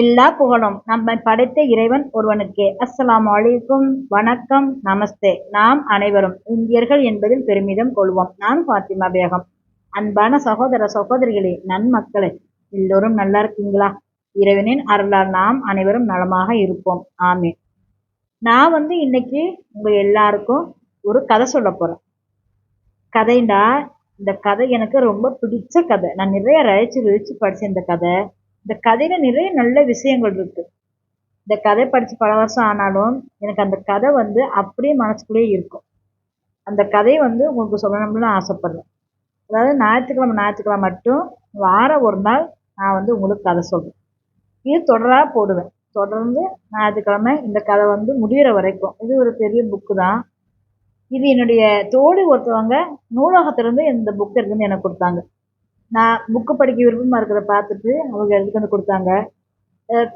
எல்லா புகழும் நம்மை படைத்த இறைவன் ஒருவனுக்கே. அஸ்ஸலாமு அலைக்கும். வணக்கம். நமஸ்தே. நாம் அனைவரும் இந்தியர்கள் என்பதில் பெருமிதம் கொள்வோம். நான் ஃபாத்திமா பேகம். அன்பான சகோதர சகோதரிகளே நன்மக்களே எல்லோரும் நல்லா இருக்கீங்களா? இறைவனின் அருளால் நாம் அனைவரும் நலமாக இருப்போம். ஆமீன். நான் வந்து இன்னைக்கு உங்க எல்லாருக்கும் ஒரு கதை சொல்ல போறேன். கதைண்டா இந்த கதை எனக்கு ரொம்ப பிடிச்ச கதை. நான் நிறைய ரசிச்சு ரசிச்சு படிச்சேன் இந்த கதை. இந்த கதையில நிறைய நல்ல விஷயங்கள் இருக்கு. இந்த கதை படிச்சு பல வருஷம் ஆனாலும் எனக்கு அந்த கதை வந்து அப்படியே மனசுக்குள்ளேயே இருக்கும். அந்த கதையை வந்து உங்களுக்கு சொல்லணும்னு ஆசைப்படுறேன். அதாவது ஞாயிற்றுக்கிழமை ஞாயிற்றுக்கிழமை மட்டும் வாரம் ஒரு நாள் நான் வந்து உங்களுக்கு கதை சொல்றேன். இது தொடராக போடுவேன். தொடர்ந்து ஞாயிற்றுக்கிழமை இந்த கதை வந்து முடிகிற வரைக்கும். இது ஒரு பெரிய புக்கு தான். இது என்னுடைய தோழி ஒருத்தவங்க நூலகத்திலேருந்து இந்த புக் இருக்குன்னு எனக்கு கொடுத்தாங்க. நான் புக்கு படிக்க விருப்பமாக இருக்கிறத பார்த்துட்டு அவங்க எடுத்துட்டு வந்து கொடுத்தாங்க.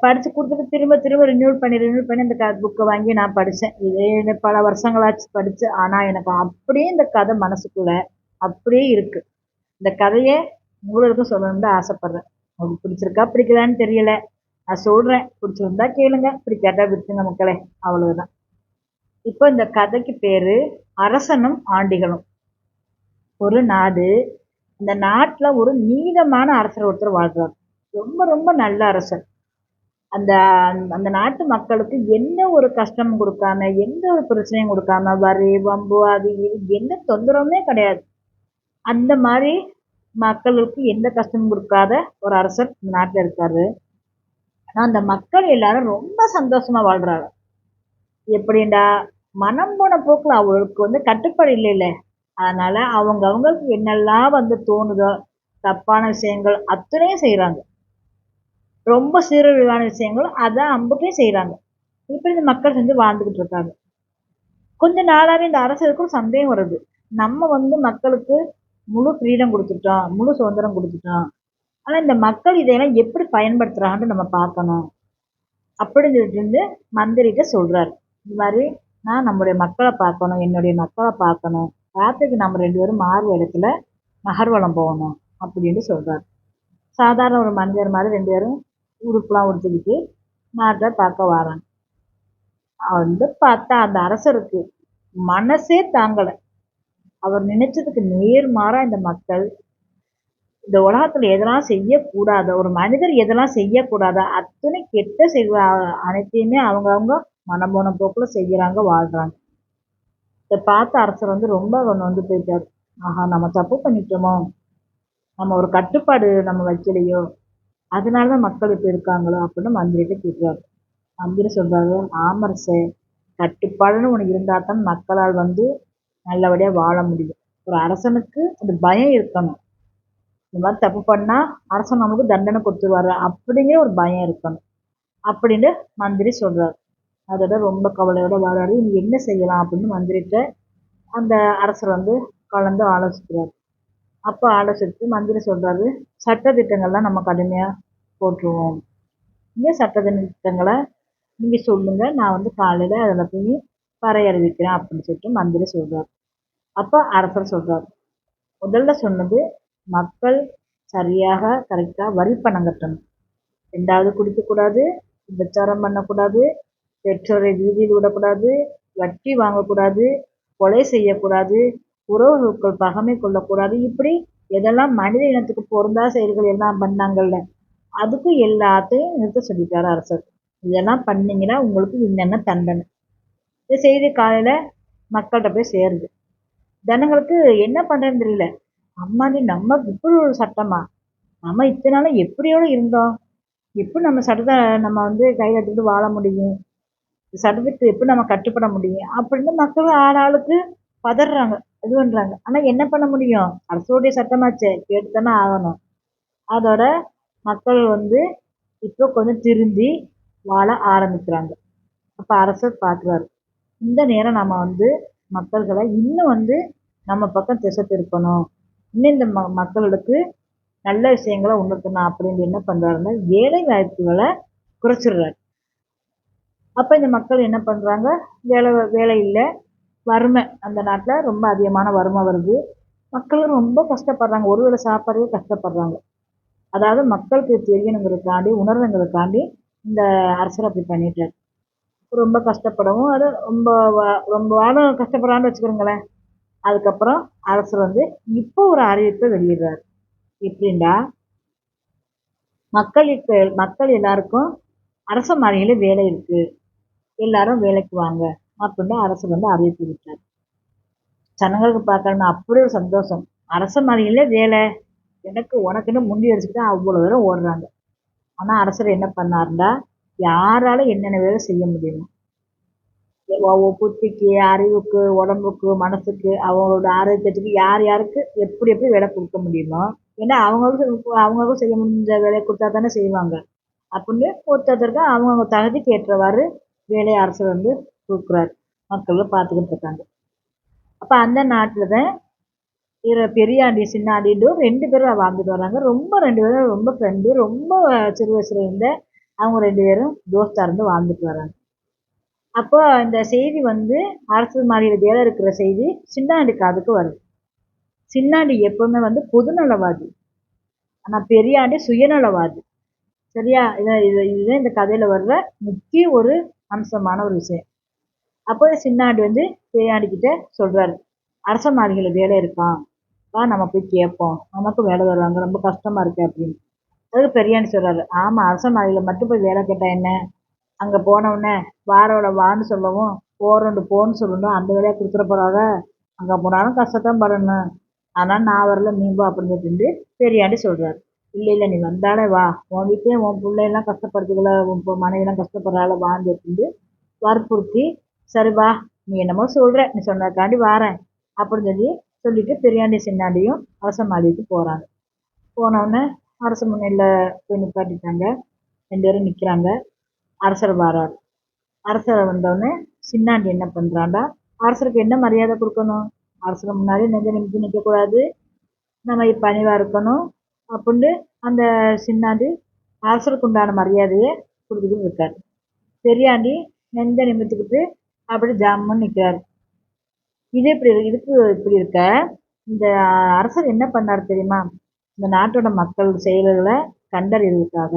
படித்து கொடுத்துட்டு திரும்ப திரும்ப ரினியூல் பண்ணி ரினியூல் பண்ணி இந்த க புக்கை வாங்கி நான் படித்தேன் இதே பல வருஷங்களாச்சு படித்து ஆனால் எனக்கு அப்படியே இந்த கதை மனசுக்குள்ளே அப்படியே இருக்குது இந்த கதையை உங்களுக்கும் சொல்லணும்னு ஆசைப்பட்றேன். உங்களுக்கு பிடிச்சிருக்கா பிடிக்கலான்னு தெரியல. நான் சொல்கிறேன் பிடிச்சிருந்தா கேளுங்க. பிடிக்காட்டா விட்டுங்க மக்களே. அவ்வளவுதான். இப்போ இந்த கதைக்கு பேர் அரசனும் ஆண்டிகளும். ஒரு நாடு இந்த நாட்டில் ஒரு நீதமான அரசர் ஒருத்தர் வாழ்றார் ரொம்ப ரொம்ப நல்ல அரசர். அந்த அந்த நாட்டு மக்களுக்கு எந்த ஒரு கஷ்டமும் கொடுக்காம எந்த ஒரு பிரச்சனையும் கொடுக்காம வரி வம்பு அது இது எந்த தொந்தரவுமே கிடையாது. அந்த மாதிரி மக்களுக்கு எந்த கஷ்டமும் கொடுக்காத ஒரு அரசர் இந்த நாட்டில் இருக்காரு. ஆனால் அந்த மக்கள் எல்லாரும் ரொம்ப சந்தோஷமா வாழ்றாங்க. எப்படின்டா மனம் போன போக்கில் அவளுக்கு வந்து கட்டுப்பாடு இல்லை இல்லை அதனால் அவங்க அவங்களுக்கு என்னெல்லாம் வந்து தோணுதோ தப்பான விஷயங்கள் அத்தனையும் செய்கிறாங்க ரொம்ப சீரழிவான விஷயங்களும் அதை அம்புட்டையும் செய்கிறாங்க இப்படி இந்த மக்கள் செஞ்சு வாழ்ந்துக்கிட்டு இருக்காங்க. கொஞ்ச நாளாகவே இந்த அரசுக்கும் சந்தேகம் வருது. நம்ம வந்து மக்களுக்கு முழு ஃப்ரீடம் கொடுத்துட்டோம் முழு சுதந்திரம் கொடுத்துட்டோம். ஆனால் இந்த மக்கள் இதையெல்லாம் எப்படி பயன்படுத்துகிறாங்கன்னு நம்ம பார்க்கணும். அப்படின்னு சொல்லிட்டு மந்திரிகிட்ட சொல்கிறாரு இந்த மாதிரி நான் நம்முடைய மக்களை பார்க்கணும் என்னுடைய மக்களை பார்க்கணும். ராத்திரிக்கு நம்ம ரெண்டு பேரும் மாறு இடத்துல நகர்வலம் போகணும் அப்படின்னு சொல்கிறார் சாதாரண ஒரு மனிதர் மாதிரி ரெண்டு பேரும் உடுப்புலாம் உடுத்திக்கிட்டு நாட்டை பார்க்க வராங்க. வந்து பார்த்தா அந்த அரசருக்கு மனசே தாங்கலை. அவர் நினைச்சதுக்கு நேர்மாறாக இந்த மக்கள் இந்த உலகத்தில் எதெல்லாம் செய்யக்கூடாத ஒரு மனிதர் எதெல்லாம் செய்யக்கூடாத அத்தனை கெட்ட செய்வ அனைத்தையுமே அவங்கவுங்க மனம் போன போக்கில் செய்கிறாங்க வாழ்கிறாங்க இதை பார்த்த அரசர் வந்து ரொம்ப வந்து போயிட்டார். ஆஹா நம்ம தப்பு பண்ணிட்டோமோ? நம்ம ஒரு கட்டுப்பாடு நம்ம வைக்கலையோ? அதனால தான் மக்கள் இப்போ இருக்காங்களோ? அப்படின்னு மந்திரிகிட்ட கேட்குறாரு. மந்திரி சொல்கிறாரு ஆமரசே கட்டுப்பாடுன்னு ஒன்று இருந்தால் தான் மக்களால் வந்து நல்லபடியாக வாழ முடியும். ஒரு அரசனுக்கு அந்த பயம் இருக்கணும். இந்த மாதிரி தப்பு பண்ணால் அரசன் நமக்கு தண்டனை கொடுத்துருவாரு அப்படிங்கிற ஒரு பயம் இருக்கணும். அப்படின்னு மந்திரி சொல்கிறார் அதோட ரொம்ப கவலையோட வராரு. இனி என்ன செய்யலாம் அப்படின்னு மந்திரிட்ட அந்த அரசர் வந்து கலந்து ஆலோசிக்கிறார். அப்போ ஆலோசித்து மந்திரி சொல்கிறாரு சட்ட திட்டங்கள்லாம் நம்ம கடுமையாக போட்டுருவோம் இங்கே சட்ட திட்டங்களை நீங்கள் சொல்லுங்கள் நான் வந்து காலையில் அதில் போய் வரையறிவிக்கிறேன் அப்படின்னு சொல்லிட்டு மந்திரி சொல்கிறார் அப்போ அரசர் சொல்கிறார் முதல்ல சொன்னது மக்கள் சரியாக கரெக்டாக வரி பணம் கட்டணும். ரெண்டாவது குடிக்கக்கூடாது விபச்சாரம் பண்ணக்கூடாது பெற்றோரை வீதியில் விடக்கூடாது வட்டி வாங்கக்கூடாது கொலை செய்யக்கூடாது உறவுகள் பகமை கொள்ளக்கூடாது. இப்படி எதெல்லாம் மனித இனத்துக்கு பொருந்தா செயல்கள் எல்லாம் பண்ணாங்கல்ல அதுக்கு எல்லாத்தையும் நிறுத்த சொல்லிட்டார் அரசர். இதெல்லாம் பண்ணீங்கன்னா உங்களுக்கு என்னென்ன தண்டனை? இந்த செய்தி காலையில் மக்கள்கிட்ட போய் சேருது. ஜனங்களுக்கு என்ன பண்ணுறதுன்னு தெரியல. அம்மாடி நம்ம இப்படி ஒரு சட்டமா? நம்ம இத்தனை நாளும் எப்படியோட இருந்தோம்? எப்படி நம்ம சட்டத்தை நம்ம வந்து கையில் எடுத்துகிட்டு வாழ முடியும்? சர்டிஃபிகேட் எப்படி நம்ம கட்டுப்பட முடியும்? அப்படின்னு மக்கள் ஆளாளுக்கு பதறாங்க இது பண்ணுறாங்க ஆனால் என்ன பண்ண முடியும்? அரசோடைய சட்டமாச்சே கேட்டு தானே ஆகணும். அதோட மக்கள் வந்து இப்போ கொஞ்சம் திருந்தி வாழ ஆரம்பிக்கிறாங்க. அப்போ அரசர் பார்க்குறாரு இந்த நேரம் நம்ம வந்து மக்கள்களை இன்னும் வந்து நம்ம பக்கம் திசை திருப்பணும். இன்னும் இந்த ம மக்களுக்கு நல்ல விஷயங்களை உணர்த்தணும் அப்படின்னு என்ன பண்ணுறாருன்னா வேலை வாய்ப்புகளை குறைச்சிடுறாரு. அப்போ இந்த மக்கள் என்ன பண்ணுறாங்க வேலை வேலை இல்லை. வறுமை அந்த நாட்டில் ரொம்ப அதிகமான வறுமை வருது. மக்களும் ரொம்ப கஷ்டப்படுறாங்க. ஒரு வேளை சாப்பாடே கஷ்டப்படுறாங்க. அதாவது மக்களுக்கு தெரியணுங்கிறதுக்காண்டி உணர்வுங்கிறதுக்காண்டி இந்த அரசர் அப்படி பண்ணிட்டார். ரொம்ப கஷ்டப்படவும் அது ரொம்ப ரொம்ப வாரம் கஷ்டப்படுறான்னு வச்சுக்கிறோங்களேன் அதுக்கப்புறம் அரசர் வந்து இப்போ ஒரு அறிவிப்பை வெளியிடுறார். எப்படின்னா மக்களுக்கு மக்கள் எல்லாருக்கும் அரச மாளிகையில் வேலை இருக்குது எல்லாரும் வேலைக்கு வாங்க. அப்படின்னு அரசு வந்து அறிவித்து விட்டார். ஜனங்களுக்கு பார்க்கணும்னா அப்படி ஒரு சந்தோஷம். அரச மாளிகையில வேலை. எனக்கு உனக்குன்னு முண்டி அடிச்சுட்டு அவ்வளோ தூரம் ஓடுறாங்க. ஆனால் அரசர் என்ன பண்ணாருன்னா யாரால என்னென்ன வேலை செய்ய முடியுமோ புத்திக்கு அறிவுக்கு உடம்புக்கு மனசுக்கு அவங்களோட ஆரோக்கியத்துக்கு யார் யாருக்கு எப்படி எப்படி வேலை கொடுக்க முடியுமோ ஏன்னா அவங்களுக்கு அவங்களுக்கும் செய்ய முடிஞ்ச வேலையை கொடுத்தா தானே செய்வாங்க. அப்படின்னு ஒருத்தருக்கு அவங்கவுங்க தகுதிக்கு ஏற்றவாறு வேலையை அரசர் வந்து கொடுக்குறாரு. மக்களும் பார்த்துக்கிட்டு இருக்காங்க. அப்போ அந்த நாட்டில் தான் இரு பெரியாண்டி சின்னாண்டின்னு ரெண்டு பேரும் வாழ்ந்துட்டு வராங்க. ரொம்ப ரெண்டு பேரும் ரொம்ப ஃப்ரெண்டு ரொம்ப சிறு வயசுல இருந்த அவங்க ரெண்டு பேரும் தோஸ்தா இருந்து வாழ்ந்துட்டு வராங்க. அப்போ இந்த செய்தி வந்து அரசு மாநில வேலை இருக்கிற செய்தி சின்னாண்டி காதுக்கு வருது. சின்னாண்டி எப்பவுமே வந்து பொதுநலவாதி. ஆனால் பெரியாண்டி சுயநலவாதி. சரியா? இதை இது இதுதான் இந்த கதையில் வர்ற முக்கிய ஒரு அம்சமான ஒரு விஷயம். அப்போ சின்னாண்டு வந்து பெரியாண்டிக்கிட்ட சொல்கிறாரு அரச மாளிகையில் வேலை இருக்கான் வா நம்ம போய் கேட்போம் நமக்கும் வேலை வருவாங்க ரொம்ப கஷ்டமாக இருக்கு அப்படின்னு. அதுக்கு பெரியாண்டி சொல்கிறாரு ஆமாம் அரச மாளிகையில் மட்டும் போய் வேலை கேட்டால் என்ன? அங்கே போனவுடனே வாரோட வான்னு சொல்லவும் போறோண்டு போன்னு சொல்லணும். அந்த வேலையை கொடுத்துட போகிறாங்க அங்கே போனாலும் கஷ்டத்தான் படணும். ஆனால் நான் வரல நீ அப்படின்னு சொல்லிட்டு பெரியாண்டி சொல்கிறாரு இல்லை இல்லை நீ வந்தாலே வா. உன் வீட்லேயும் உன் பிள்ளையெல்லாம் கஷ்டப்படுறதுக்குள்ள உன் மனைவிலாம் கஷ்டப்படுறாள் வான்னு சொல்லிட்டு வற்புறுத்தி சரி வா நீ என்னமோ சொல்கிற நீ சொன்னதுக்காண்டி வாரேன் அப்படின்னு சொல்லி சொல்லிட்டு பெரியாண்டி சின்னாண்டியும் அரச மாளிகைக்கு போகிறாங்க போனவுடனே அரச முன்னையில் போய் நிப்பாட்டிட்டாங்க. ரெண்டு பேரும் நிற்கிறாங்க அரசர் வரார். அரசர் வந்தோடனே சின்னாண்டி என்ன பண்ணுறாண்டா அரசருக்கு என்ன மரியாதை கொடுக்கணும்? அரசர் முன்னாடி நெஞ்ச நிமிஷம் நிற்கக்கூடாது நம்ம பணிவாக இருக்கணும். அப்படின்னு அந்த சின்னாண்டி அரசருக்கு உண்டான மரியாதையை கொடுத்துக்கிட்டு இருக்கார். பெரியாண்டி நெஞ்ச நிமித்துக்கிட்டு அப்படி ஜாமுன்னு நிற்கிறார் இது இப்படி இதுக்கு இப்படி இருக்க இந்த அரசர் என்ன பண்ணார் தெரியுமா? இந்த நாட்டோட மக்கள் செயல்களை கண்டறிவதற்காக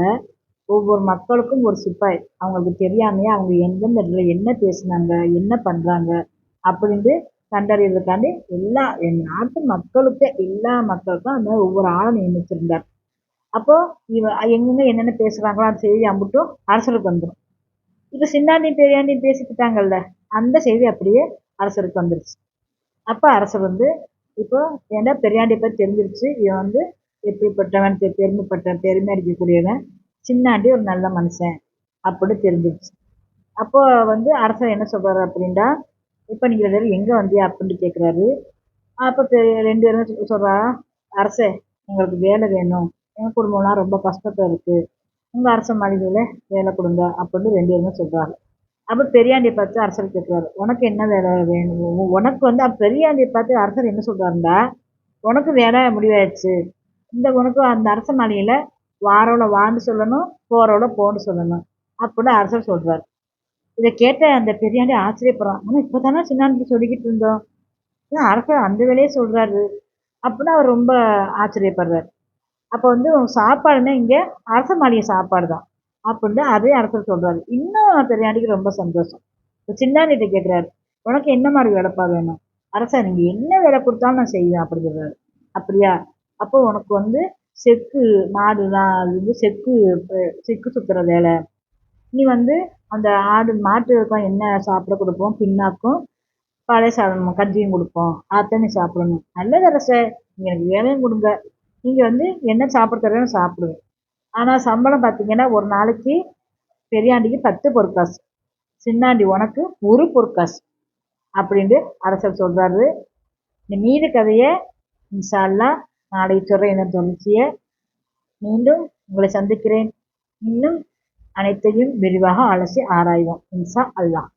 ஒவ்வொரு மக்களுக்கும் ஒரு சிப்பாய். அவங்களுக்கு தெரியாமையே அவங்க எந்தெந்த இடத்துல என்ன பேசுனாங்க என்ன பண்ணுறாங்க அப்படின்ட்டு கண்டறியறதுக்காண்டி எல்லா என் நாட்டு மக்களுக்கு எல்லா மக்களுக்கும் அந்த ஒவ்வொரு ஆளை நியமிச்சிருந்தார். அப்போ இவ எங்கெங்கே என்னென்ன பேசுறாங்களோ அந்த செய்தி அம்புட்டும் அரசருக்கு வந்துடும் இப்போ சின்னாண்டியும் பெரியாண்டியும் பேசிக்கிட்டாங்கல்ல அந்த செய்தி அப்படியே அரசருக்கு வந்துருச்சு. அப்போ அரசர் வந்து இப்போ ஏன்னா பெரியாண்டியை பற்றி தெரிஞ்சிருச்சு இவன் வந்து எப்படிப்பட்டவன் பெருமைப்பட்ட பெருமை அடிக்கக்கூடியவன் சின்னாண்டி ஒரு நல்ல மனுஷன் அப்படின்னு தெரிஞ்சிருச்சு. அப்போ வந்து அரசர் என்ன சொல்றாரு அப்படின்னா இப்போ நீங்கள் ரெண்டு எங்கே வந்தியா அப்படின்ட்டு கேட்குறாரு அப்போ ரெண்டு பேரும் சொல்கிறா அரசே எங்களுக்கு வேலை வேணும். எங்கள் குடும்பம்லாம் ரொம்ப கஷ்டத்தில் இருக்குது உங்கள் அரச மாளிகையில் வேலை கொடுங்க அப்படின்னு ரெண்டு பேருமே சொல்கிறாங்க அப்போ பெரியாண்டியை பார்த்து அரசர் கேட்குறாரு உனக்கு என்ன வேலை வேணும்? உனக்கு வந்து பெரியாண்டியை பார்த்து அரசர் என்ன சொல்கிறாருண்டா உனக்கு வேலை முடிவாயிடுச்சு. இந்த உனக்கு அந்த அரச மாளிகையில் வாரோட வான்னு சொல்லணும் போகிறோட போன்னு சொல்லணும். அப்படின்னு அரசர் சொல்கிறார் இதை கேட்ட அந்த பெரியாண்டி ஆச்சரியப்படுறான். ஆனால் இப்போ தானே சின்னாண்டி சொல்லிக்கிட்டு இருந்தோம். ஏன் அரசர் அந்த வேலையே சொல்கிறாரு அப்படின்னு அவர் ரொம்ப ஆச்சரியப்படுறார். அப்போ வந்து சாப்பாடுன்னா இங்கே அரச மாளிகை சாப்பாடு தான் அப்படின்னு அதே அரசர் சொல்கிறாரு இன்னும் பெரியாண்டிக்கு ரொம்ப சந்தோஷம். இப்போ சின்னாண்டிகிட்ட கேட்குறாரு உனக்கு என்ன மாதிரி வேலைப்பா வேணும்? அரசர் நீங்கள் என்ன வேலை கொடுத்தாலும் நான் செய்வேன் அப்படி சொல்கிறாரு அப்படியா? அப்போ உனக்கு வந்து செக்கு மாடுலாம் அது வந்து செக்கு செக்கு சுற்றுற வேலை நீ வந்து அந்த ஆடு மாட்டுக்கும் என்ன சாப்பிட கொடுப்போம் பின்னாக்கும் பழைய சாதம் கஞ்சியும் கொடுப்போம். அதைத்தான் நீ சாப்பிடணும். நல்லது அரசே நீங்கள் எனக்கு வேலையும் கொடுங்க. நீங்கள் வந்து என்ன சாப்பிட தரணும் சாப்பிடுவேன் ஆனால் சம்பளம் பார்த்தீங்கன்னா ஒரு நாளைக்கு பெரியாண்டிக்கு பத்து பொற்காசு. சின்னாண்டி உனக்கு ஒரு பொற்காசு. அப்படின்ட்டு அரசர் சொல்கிறாரு இந்த மீது கதையை இன்ஷால்லா நாளை சொல்கிற என்ன தொடர்ச்சியை மீண்டும் உங்களை சந்திக்கிறேன். இன்னும் அனைத்தையும் விரிவாக அலசி ஆராய்வோம். இன்ஷா அல்லாஹ்.